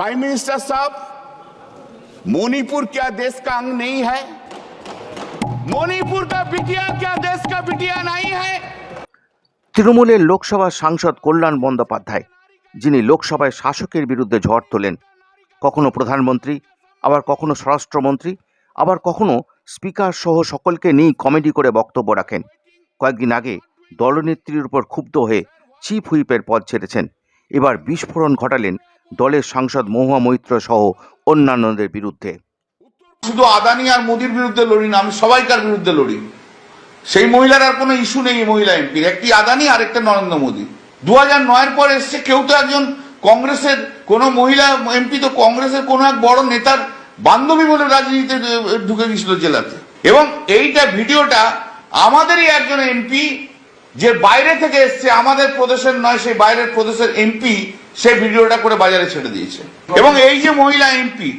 Prime minister साहब मणिपुर क्या देश का अंग नहीं है मणिपुर का बिटिया क्या देश का बिटिया नहीं है তৃণমূলের লোকসভা সাংসদ কল্যাণ বন্দ্যোপাধ্যায় যিনি লোকসভায় শাসকের বিরুদ্ধে ঝড় তোলেন কখনো প্রধানমন্ত্রী আবার কখনো স্বরাষ্ট্রমন্ত্রী আবার কখনো স্পিকার সহ সকলকে নিয়েই কমেডি করে বক্তব্য রাখেন কয়েকদিন আগে দলনেত্রীর উপর ক্ষুব্ধ হয়ে চিফ হুইপের পদ ছেড়েছেন এবার বিস্ফোরণ ঘটালেন দলের সাংসদ মহুয়া মৈত্র সহ অন্যান্যদের বিরুদ্ধে। শুধু আদানি আর মোদির বিরুদ্ধে লড়ি না, আমি সবাইকার বিরুদ্ধে লড়ি। সেই মহিলার আর কোনো ইস্যু নেই মহিলা এমপির। একটি আদানি আর একটা নরেন্দ্র মোদী। দু হাজার নয়ের পর এসছে কেউ তো একজন কংগ্রেসের কোনো মহিলা এমপি, তো কংগ্রেসের কোনো এক বড় নেতার বান্ধবী বলে রাজনীতিতে ঢুকে গেছিল জেলাতে। এবং এইটা ভিডিওটা আমাদেরই একজন এমপি যে বাইরে থেকে এসছে, আমাদের প্রদেশের নয়, সেই বাইরের প্রদেশের এমপি সে ভিডিওটা করে বাজারে ছেড়ে দিয়েছে। এবং এই যে মহিলা এমপি,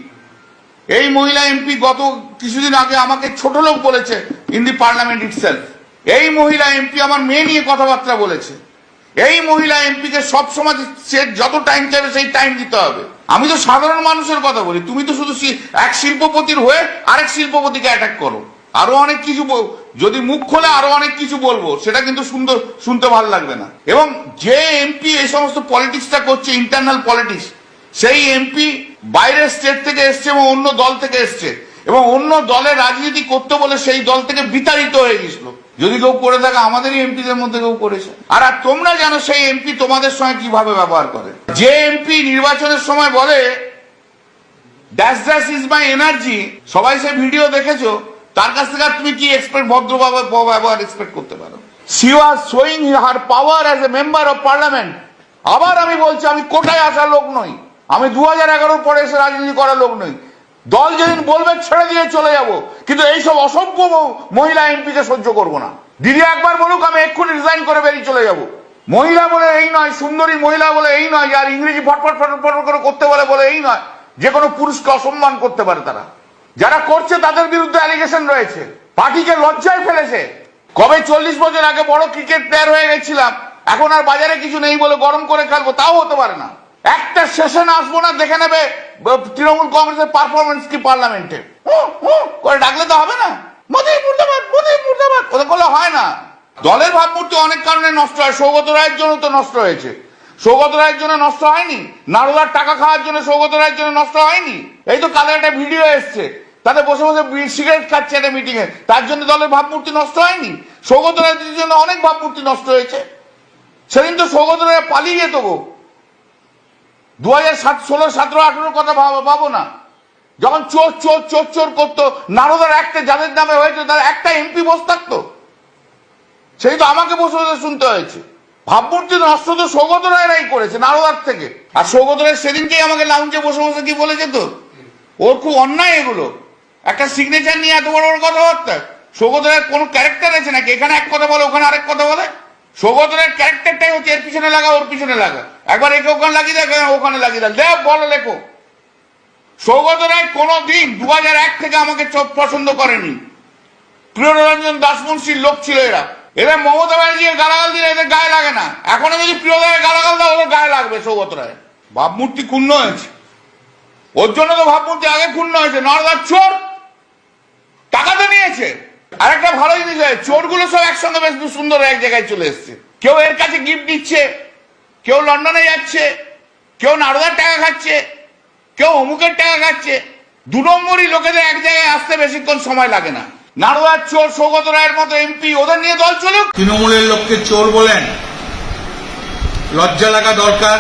এই মহিলা এমপি গত কিছুদিন আগে আমাকে ছোট লোক বলেছে ইন দি পার্লামেন্ট ইটসেলফ এই মহিলা এমপি আমার মেয়ে নিয়ে কথাবার্তা বলেছে। এই মহিলা এমপিকে সবসময় সে যত টাইম চাইবে সেই টাইম দিতে হবে। আমি তো সাধারণ মানুষের কথা বলি, তুমি তো শুধু এক শিল্পপতির হয়ে আরেক শিল্পপতিকে অ্যাটাক করো। আরও অনেক কিছু যদি মুখ খোলে আরও অনেক কিছু বলব, সেটা কিন্তু সুন্দর শুনতে ভালো লাগবে না। এবং যে এমপি এই সমস্ত পলিটিক্সটা করছে ইন্টারনাল পলিটিক্স সেই এমপি বাইরের স্টেট থেকে এসছে এবং অন্য দল থেকে এসছে। এবং অন্য দলের রাজনীতি করতে বলে সেই দল থেকে বিতাড়িত হয়ে গেছিল যদি কেউ করে থাকে, আমাদেরই এমপিদের মধ্যে কেউ করেছে। আর আর তোমরা জানো সেই এমপি তোমাদের সঙ্গে কীভাবে ব্যবহার করে। যে এমপি নির্বাচনের সময় বলে dash dash is my energy সবাই সে ভিডিও দেখেছ? তার কাছ থেকে তুমি কি এক্সপেক্ট ভদ্রভাবে ব্যবহার এক্সপেক্ট করতে পারো? She was showing her power as a member of parliament আবার আমি বলছি, আমি কোটায় আসা লোক নই? আমি দু হাজার এগারোর পরে এসে রাজনীতি করা লোক নই। দল যেদিন বলবে, ছেড়ে দিয়ে চলে যাব। কিন্তু এইসব অসভ্য মহিলা এমপিকে সহ্য করব না। দিদি একবার বলুক, আমি এক্ষুনি রিজাইন করে বেরিয়ে চলে যাব। মহিলা বলে এই নয়, সুন্দরী মহিলা বলে এই নয় আর ইংরেজি ফটফট ফটফট করে করতে বলে বলে এই নয়। যে কোনো পুরুষকে অসম্মান করতে পারে তারা। যারা করছে তাদের বিরুদ্ধে অ্যালিগেশন রয়েছে। পার্টিকে লজ্জায় ফেলেছে। কবে চল্লিশ বছর আগে বড় ক্রিকেট প্লেয়ার হয়ে গেছিলাম, এখন আর বাজারে কিছু নেই বলে গরম করে খেলব তাও হতে পারে না। একটা সেশন আসব না, দেখে নেবে তৃণমূল কংগ্রেসের পারফরমেন্স কি পার্লামেন্টে করে ডাকলে তো হবে না। মোদি মুর্দাবাদ মোদি মুর্দাবাদ, ওদের করলে হয় না। দলের ভাবমূর্তি অনেক কারণে নষ্ট হয়, সৌগত রায়ের জন্য তো নষ্ট হয়েছে। সৌগত রায়ের জন্য নষ্ট হয়নি, নারদার টাকা খাওয়ার জন্য সৌগত রায়ের জন্য নষ্ট হয়নি। এই তো কালে একটা ভিডিও এসছে। তাতে বসে বসে সিগারেট খাচ্ছে একটা মিটিং এ। তার জন্য দলের ভাবমূর্তি নষ্ট হয়নি? সৌগত রায়ের জন্য অনেক ভাবমূর্তি নষ্ট হয়েছে। সেদিন তো সৌগত রায় পালিয়ে যেত গো। দু হাজার সাত, ষোলো, সতেরো, আঠেরোর কথা ভাব- না। যখন চোর চোর চোর চোর করতো নারদার একটা যাদের নামে হয়েছে, তার একটা এমপি বসে থাকতো। সেই তো আমাকে বসে বসে শুনতে হয়েছে। ভাবমূর্তি নষ্ট তো সৌগত রায়রাই করেছে, নারদার থেকে। আর সৌগত রায় সেদিনকেই আমাকে লাউঞ্জে বসে বসে কি বলেছে তো? ওর খুব অন্যায় এগুলো। একটা সিগনেচার নিয়ে এত বড় বড় কথাবার্তা সৌগত রায়ের কোনো ক্যারেক্টার আছে নাকি? এখানে এক কথা বলে, ওখানে আরেক কথা বলে? সৌগত রায়ের ক্যারেক্টারটাই হচ্ছে এর পিছনে লাগা, ওর পিছনে লাগা। একবার একে ওখানে লাগিয়ে দেয় ওখানে লাগিয়ে দেয় দেখ, বলো লেখো। সৌগত রায় কোনোদিন দু এক থেকে আমাকে চোখ পছন্দ করেনি। প্রিয়রঞ্জন দাসমুন্সির লোক ছিল এরা। এরা মমতা ব্যানার্জি গালাগাল দিলে এদের গায়ে লাগে না। এখনও যদি প্রিয় রায় গালাগাল দাও, ওদের গায়ে লাগবে সৌগত রায় ভাবমূর্তি ক্ষুণ্ণ হয়েছে। ওর জন্য তো ভাবমূর্তি আগে ক্ষুণ্ণ হয়েছে। নর্দার চোর! টাকা তো নিয়েছে। আরেকটা ভালো জিনিস হয় চোরগুলো সব একসঙ্গে বেশ সুন্দর এক জায়গায় চলে এসছে। কেউ এর কাছে গিফট দিচ্ছে, কেউ লন্ডনে যাচ্ছে, কেউ নারদার টাকা খাচ্ছে, কেউ অমুকের টাকা খাচ্ছে। দু নম্বরই লোকেদের এক জায়গায় আসতে বেশিক্ষণ সময় লাগে না। নারদার চোর সৌগত রায়ের মতো এমপি ওদের নিয়ে দল চলুক। তৃণমূলের লোককে চোর বলেন। লজ্জা লাগা দরকার।